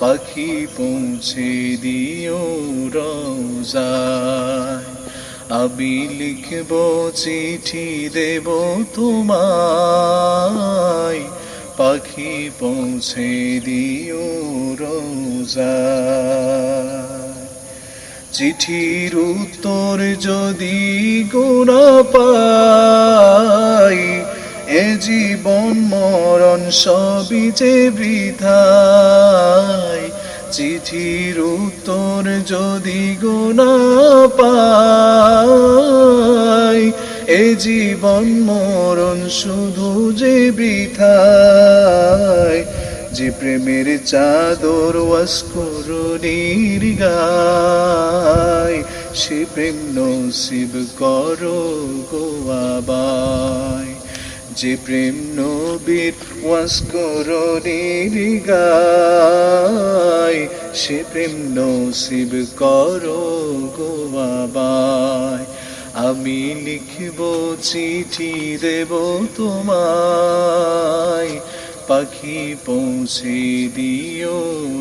পাখি পৌঁছে দিও রোজায়। আমি লিখব চিঠি দেব তোমায়। পাখি পৌঁছে দিও রোজায়। চিঠির উত্তর যদি গোনা পাই, এ জীবন মরণ সবই যে বৃথায় চিঠির উত্তর যদি গোনা পাই, এ জীবন মরণ শুধু যে বৃথায়, যে প্রেমের চাদর ওয়াস্করণীর গায় সে প্রেম নসিব করো গোয়াবাই যে প্রেম নবীর ওয়াস্করণীর গায় সে প্রেম নসিব করো বাবায় আমি লিখব চিঠি দেব তোমায়। পাখি পৌঁছে দিও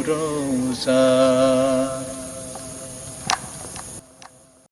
রোজা